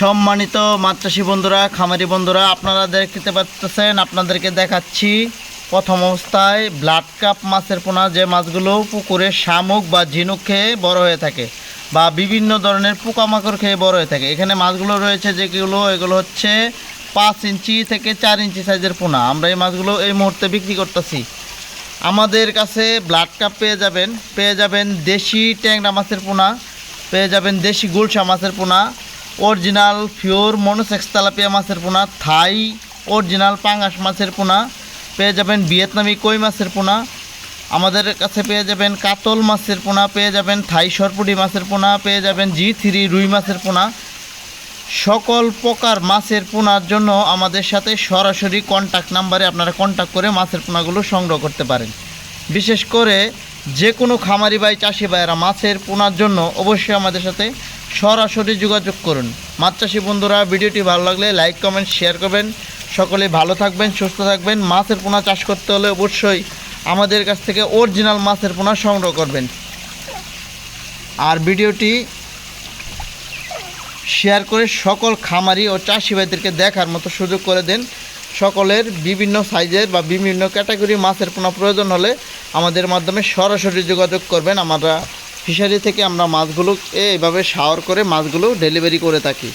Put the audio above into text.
সম্মানিত মাত্রাসী বন্ধুরা, খামারি বন্ধুরা, আপনারা দেখতে পাচ্ছেন, আপনাদেরকে দেখাচ্ছি প্রথম অবস্থায় ব্লাড কাপ মাছের পোনা, যে মাছগুলো পুকুরে শামুক বা ঝিনুক খেয়ে বড় হয়ে থাকে বা বিভিন্ন ধরনের পোকামাকড় খেয়ে বড় হয়ে থাকে। এখানে মাছগুলো রয়েছে যেগুলো এগুলো হচ্ছে পাঁচ ইঞ্চি থেকে চার ইঞ্চি সাইজের পোনা। আমরা এই মাছগুলো এই মুহূর্তে বিক্রি করতেছি। আমাদের কাছে ব্লাড কাপ পেয়ে যাবেন পেয়ে যাবেন দেশি ট্যাংরা মাছের পোনা, পেয়ে যাবেন দেশি গুলশা মাছের পোনা অরিজিনাল পিওর মনোসেক্স তালাপিয়া মাছের পোনা, থাই অরিজিনাল পাঙ্গাস মাছের পোনা, পেয়ে যাবেন ভিয়েতনামি কই মাছের পোনা, আমাদের কাছে পেয়ে যাবেন কাতল মাছের পোনা, পেয়ে যাবেন থাই সরপুটি মাছের পোনা, পেয়ে যাবেন জি থ্রি রুই মাছের পোনা। সকল প্রকার মাছের পোনার জন্য আমাদের সাথে সরাসরি কন্ট্যাক্ট নাম্বারে আপনারা কন্ট্যাক্ট করে মাছের পোনাগুলো সংগ্রহ করতে পারেন। বিশেষ করে যে কোনো খামারি ভাই চাষি ভাইয়েরা মাছের পোনার জন্য অবশ্যই আমাদের সাথে সরাসরি যোগাযোগ করুন। মাছ চাষি বন্ধুরা, ভিডিওটি ভালো লাগলে লাইক, কমেন্ট, শেয়ার করবেন। সকলে ভালো থাকবেন, সুস্থ থাকবেন। মাছের পোনা চাষ করতে হলে অবশ্যই আমাদের কাছ থেকে অরিজিনাল মাছের পোনা সংগ্রহ করবেন। আর ভিডিওটি শেয়ার করে সকল খামারি ও চাষি ভাইদেরকে দেখার মতো সুযোগ করে দেন। সকলের বিভিন্ন সাইজের বা বিভিন্ন ক্যাটাগরি মাছের পোনা প্রয়োজন হলে আমাদের মাধ্যমে সরাসরি যোগাযোগ করবেন। আমরা ফিশারি থেকে আমরা মাছগুলো এইভাবে শাওয়ার করে মাছগুলো ডেলিভারি করে থাকি।